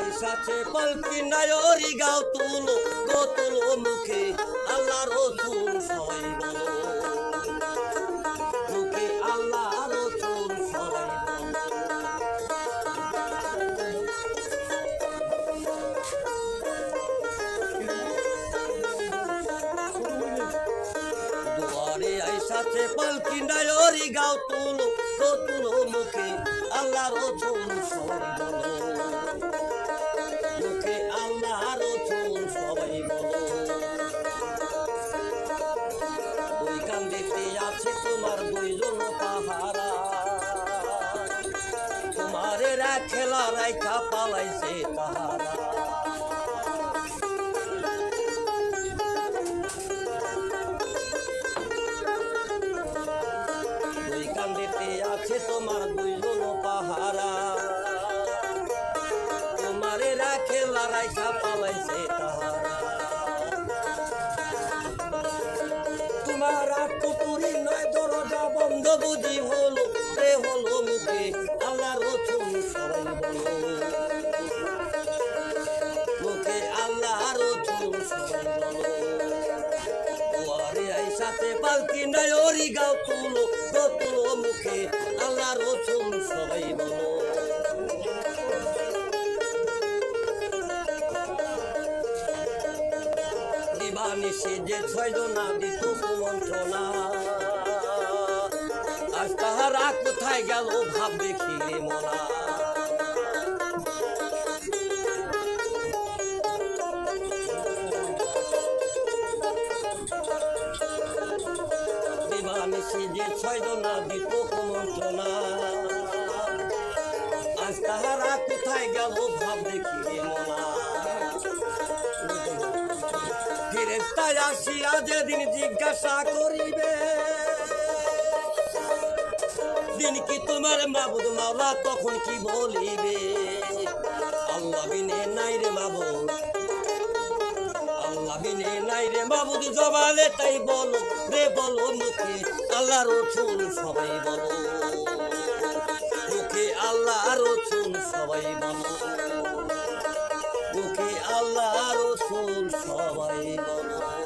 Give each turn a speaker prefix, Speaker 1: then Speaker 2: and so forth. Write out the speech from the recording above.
Speaker 1: আইসাছে পালকি নায়রি গাও তুলো গো মুখে। আইসাছে পালকি নায়রি গাও তুলো, গো তুলো মুখে আল্লাহ রসুল সবাই বলো। মুখে আল্লাহ রসুল সবাই বলো। দুই কান্দিতে আছে তোমার দুইজন পাহারা। তোমারে রাখেলা রাইখা পালাইছে তাহারা। আছে তোমার দুইজন পাহারা। তোমারে রাখে লড়াই পালাইছে তাহারা। নয় বন্ধ বুঝি হলো রে হলো মুখে আল্লাহ বলো মুখে আইসাতে পালকি নয়রি গাও তুলো তুলো মুখে। আল্লাহ রচুন সবাই বলো। দিবানিশি যে ছয়জনা দিত কুমন্ত্রণা আজ কোথায় গেল ভাব দেখিলে মনা দিবানিশি যে ছয়জনা দিত কুমন্ত্রণা আজ তাহারা কোথায় গেল ভাব দেখিলে মনা। ফিরেস্তায় আসিয়া যেদিন জিজ্ঞাসা করিবে, দিন কি তোমার মাবুদ মাওলা তখন কি বলিবে? আল্লাহ বিনে নাই রে মাবুদ কাহিনী নাই রে মাবুদ জবানে তাই বলো, রে বলো মুখে আল্লাহ রসুন সবাই বলো। মুখে আল্লাহ রসুন সবাই বলো। মুখে আল্লাহ রসুন সবাই বলো।